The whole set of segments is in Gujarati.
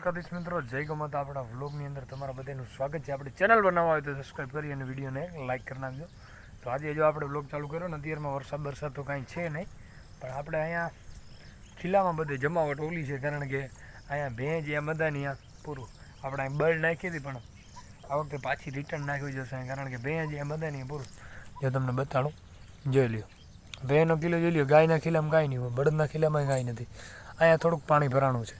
દ્વારકાધીશ મિત્રો, જય ગમત. આપણા વ્લોગની અંદર તમારા બધાનું સ્વાગત છે. આપણી ચેનલ બનાવવા હોય તો સબસ્ક્રાઈબ કરી અને વિડીયોને લાઇક કરી નાખજો. તો આજે જો આપણે વ્લોગ ચાલુ કર્યો ને, અત્યારમાં વરસાદ બરસાદ તો કાંઈ છે નહીં. પણ આપણે અહીંયા ખીલામાં બધે જમાવટ ઓલી છે, કારણ કે અહીંયા ભેંજ એ બધાની આ પૂરું. આપણે અહીં બળ નાખી હતી, પણ આ વખતે પાછી રિટર્ન નાખવી જશે કારણ કે ભેંજ એ બધાની પૂરું. જો તમને બતાડું, જોઈ લ્યો. ભેંનો કિલો જોઈ લ્યો, ગાયના ખીલામાં કાંઈ નહીં હોય, બળદના ખીલામાં કાંઈ નથી. અહીંયા થોડુંક પાણી ભરાણું છે.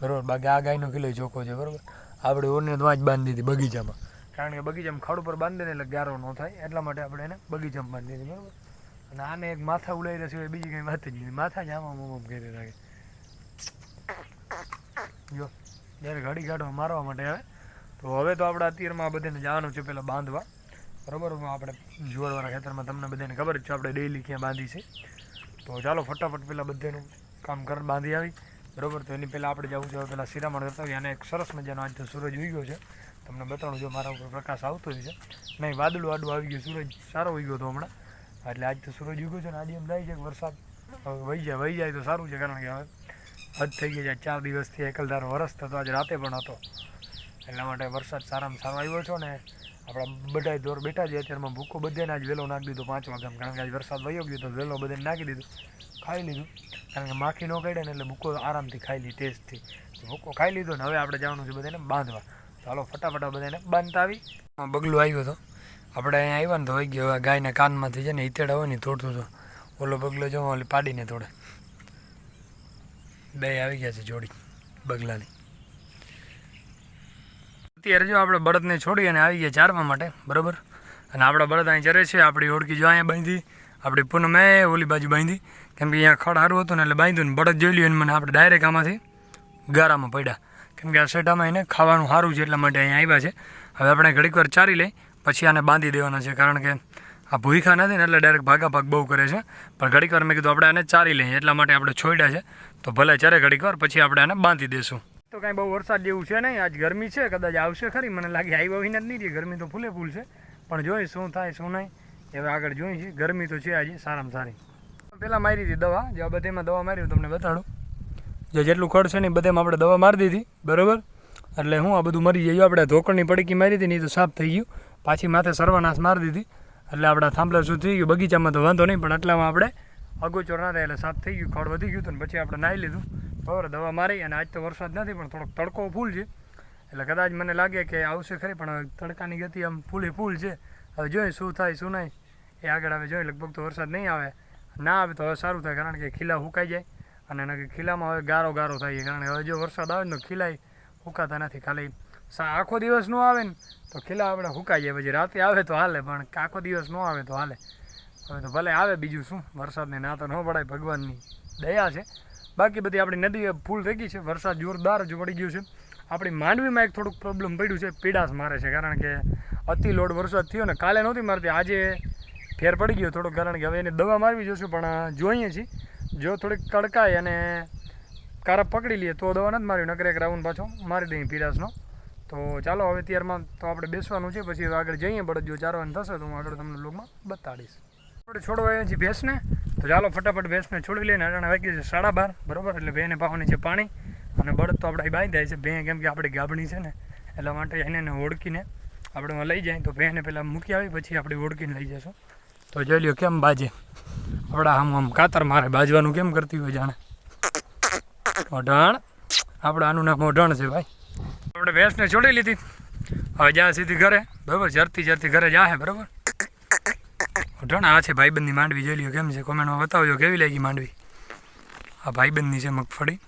બરાબર? બાકી આ ગાયનો કિલો ચોખ્ખો છે, બરાબર? આપણે ઓરને તો જ બાંધી દીધી બગીચામાં. કારણ કે બગીચામાં ખડ ઉપર બાંધીને એટલે ગારો ન થાય. એટલા માટે આપણે એને બગીચામાં બાંધી દીધી, બરાબર? અને આને એક માથા ઉલાઈ રહ્યા સિવાય બીજી કંઈ વાત જ નહીં. માથા જ આમાં આમ કરી રાખે. જો, જ્યારે ઘડી કાઢવા મારવા માટે આવે, તો હવે તો આપણે અત્યારમાં બધાને જવાનું છે પહેલાં બાંધવા. બરાબર? આપણે જુવારવાળા ખેતરમાં તમને બધાને ખબર જ છે, આપણે ડેઈલી ક્યાં બાંધી છે. તો ચાલો, ફટાફટ પહેલાં બધાનું કામ કર બાંધી આવી. બરાબર? તો એની પહેલાં આપણે જવું છે. પહેલાં શિરામણ કરતા હોઈએ. અને એક સરસ મજાનો આજ તો સૂરજ ઉગ્યો છે. તમને બતાવું, જો મારા ઉપર પ્રકાશ આવતો હોય છે. નહીં વાદળું આડું આવી ગયું. સૂરજ સારો ઉગ્યો હતો હમણાં. એટલે આજ તો સૂરજ ઉગ્યો છે ને આજે એમ થાય છે કે વરસાદ વહી જાય. વહી જાય તો સારું છે, કારણ કે હવે હદ થઈ ગઈ છે. ચાર દિવસથી એકલધારો વરસ થતો આજે રાતે પણ હતો. એટલા માટે વરસાદ સારામાં સારો આવ્યો છો ને આપણા બધા દોર બેઠા છે. અત્યારમાં ભૂકો બધાને આજ વહેલો નાખી દીધો પાંચ વાગ્યા કારણ કે આજ વરસાદ વયો ગયો તો વહેલો બધાને નાખી દીધું. ખાઈ લીધું. કારણ કે માખી ન કાઢે ને એટલે ભૂકો આરામથી ખાઈ લી, ટેસ્ટથી. ભૂકો ખાઈ લીધો ને હવે આપણે જવાનું છે બધાને બાંધવા. ચાલો ફટાફટ બધાને બાંધતા આવી. બગલું આવ્યો હતો. આપણે અહીંયા આવ્યા ને તો વહી ગયો ગાયના કાનમાંથી છે ને ઈતેડા હોય ને તોડતું તો ઓલો બગલો જો ઓલી પાડીને તોડે. બે આવી ગયા છે જોડી બગલાની. અત્યારે જો આપણે બળદને છોડી અને આવી ગયા ચારવા માટે, બરાબર? અને આપણા બળદ અહીં ચરે છે, આપણી ઓળખી જો અહીંયા બાંધી, આપણી પૂનમે ઓલી બાજુ બાંધી. કેમ કે અહીંયા ખડ સારું હતું ને એટલે બાંધ્યું ને બળદ જોઈ લ્યું અને મને, આપણે ડાયરેક્ટ આમાંથી ગારામાં પડ્યા. કેમ કે આ સેટામાં એને ખાવાનું સારું છે એટલા માટે અહીંયા આવ્યા છે. હવે આપણે ઘડીક વાર ચારી લઈ, પછી આને બાંધી દેવાના છે, કારણ કે આ ભૂખા નથી ને એટલે ડાયરેક્ટ ભાગા ભાગ બહુ કરે છે. પણ ઘડીક વાર મેં કીધું આપણે આને ચારી લઈએ, એટલા માટે આપણે છોડ્યા છે. તો ભલે ચરે ઘડીક વાર, પછી આપણે આને બાંધી દેશું. તો કાંઈ બહુ વરસાદ જેવું છે નહીં. આજ ગરમી છે, કદાચ આવશે ખરી. મને લાગે આવ્યા વિના જ નહીં રહી ગરમી તો ફૂલે ફૂલ છે. પણ જોઈ શું થાય, શું નહીં. હવે આગળ જોઈ છે ગરમી તો છે આજે, સારામાં સારી. પહેલાં મારી હતી દવા. જે આ બધેમાં દવા મારી તમને બતાડું. જે જેટલું ખડ છે ને એ બધેમાં આપણે દવા મારી દીધી. બરાબર? એટલે હું આ બધું મરી જાય આપણે ધોકણની પડકી મારી હતી નહીં તો સાફ થઈ ગયું. પાછી માથે સર્વનાશ મારી દીધી. એટલે આપણા થાંભલા શું થઈ ગયું. બગીચામાં તો વાંધો નહીં, પણ એટલામાં આપણે અગોચર ના થાય એટલે સાફ થઈ ગયું. ખડ વધી ગયું હતું ને પછી આપણે નાહી લીધું. બરાબર દવા મારી અને આજ તો વરસાદ નથી, પણ થોડોક તડકો ફૂલ છે. એટલે કદાચ મને લાગે કે આવશે ખરી, પણ હવે તડકાની ગતિ આમ ફૂલે ફૂલ છે. હવે જોઈએ શું થાય, શું નહીં. એ આગળ આવે જોઈએ લગભગ તો વરસાદ નહીં આવે. ના આવે તો હવે સારું થાય, કારણ કે ખીલા હુકાઈ જાય. અને એના કે ખીલામાં હવે ગારો ગારો થાય કારણ કે હવે જો વરસાદ આવે ને તો ખીલાય, હુકાતા નથી ખાલી. આખો દિવસ ન આવે ને તો ખીલા આપણે હુકાઈ જાય, પછી રાતે આવે તો હાલે, પણ આખો દિવસ ન આવે તો હાલે. હવે તો ભલે આવે બીજું શું, વરસાદને ના તો ન પડાય ભગવાનની દયા છે. બાકી બધી આપણી નદી ફૂલ થઈ ગઈ છે, વરસાદ જોરદાર જ પડી ગયું છે. આપણી માંડવીમાં એક થોડુંક પ્રોબ્લેમ પડ્યું છે, પીડાશ મારે છે, કારણ કે અતિ લોડ વરસાદ થયો ને કાલે નહોતી મારતી, આજે ફેર પડી ગયો થોડુંક કારણ કે હવે એને દવા મારવી જોશું, પણ જોઈએ છીએ. જો થોડીક કડકાય અને કારા પકડી લઈએ, તો દવા નથી માર્યું, નકર એક રાઉન્ડ પાછો મારી દઈએ પીડાશનો. તો ચાલો, હવે ત્યારમાં તો આપણે બેસવાનું છે, પછી આગળ જઈએ બળદ જો ચારવાનું થશે, તો હું આગળ તમને લોકમાં બતાડીશ. છોડવા આવ્યા છે ભેંસને. તો ચાલો ફટાફટ ભેંસને છોડી લઈને અટાણે વાગી છે સાડા બાર, બરોબર? એટલે બેને પાવાની છે પાણી અને બળદ તો આપણે બાંધી જાય છે. બે કેમ કે આપણી ગાભણી છે ને, એટલા માટે એને ઓળખીને આપણે લઈ જાય. તો ભેને પહેલાં મૂકી આવી, પછી આપણે ઓળખીને લઈ જશું. તો જોઈ લ્યો કેમ બાજે. આપણા આમ આમ કાતર મારે બાજવાનું કેમ કરતી હોય જાણે? અઢાણ. આપણે આનું નામ અઢાણ છે ભાઈ. આપણે ભેંસને છોડી લીધી. હવે જ્યાં સીધી ઘરે. બરાબર? જરતી જરતી ઘરે જાહે, બરાબર? અઢાણ, આ છે ભાઈબંધની માંડવી, જોઈ લ્યો કેમ છે? કોમેન્ટમાં બતાવજો કેવી લાગી માંડવી? આ ભાઈબંધની છે મગફળી.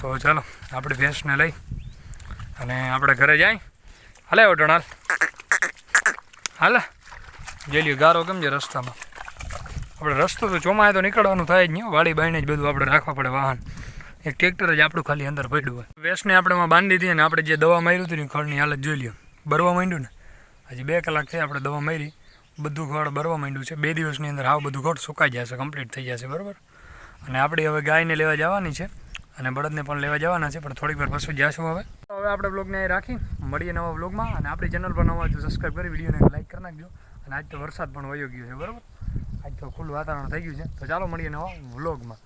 તો ચાલો, આપણે ભેંસને લઈ અને આપણે ઘરે જાય. હાલે અઢાણ, હાલ. હાલે. જોઈ લ્યો, ગારો કેમ છે રસ્તામાં? આપણે રસ્તો તો ચોમાએ તો નીકળવાનું થાય જ નહીં વાડી બાઈને જ બધું આપણે રાખવા પડે વાહન. એક ટ્રેક્ટર જ આપણું ખાલી અંદર પડ્યું હોય. વેસને આપણે બાંધી દીધી અને આપણે જે દવા મારી હતી ને ખળની હાલત જોઈ લ્યો. બરવા માંડ્યું ને. હજી બે કલાક થઈ આપણે દવા મારી. બધું ઘોડ બરવા માંડ્યું છે. બે દિવસની અંદર હાવ બધું ખડ સુકાઈ જશે કમ્પ્લીટ થઈ જશે, બરાબર? અને આપણે હવે ગાયને લેવા જવાની છે અને બળદને પણ લેવા જવાના છે, પણ થોડીક વાર પછી જશું હવે. હવે આપણે બ્લોગને અહીં રાખી. મળીએ નવા બ્લોગમાં અને આપણી ચેનલ પર નવા જો સબસ્ક્રાઈબ કરી વિડીયોને લાઈક કરી નાખજો. અને આજ તો વરસાદ પણ વયો ગયો છે, બરાબર? આજ તો ખુલ્લું વાતાવરણ થઈ ગયું છે. તો ચાલો મળીએ નવા વ્લોગમાં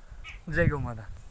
જય ગૌ માતા.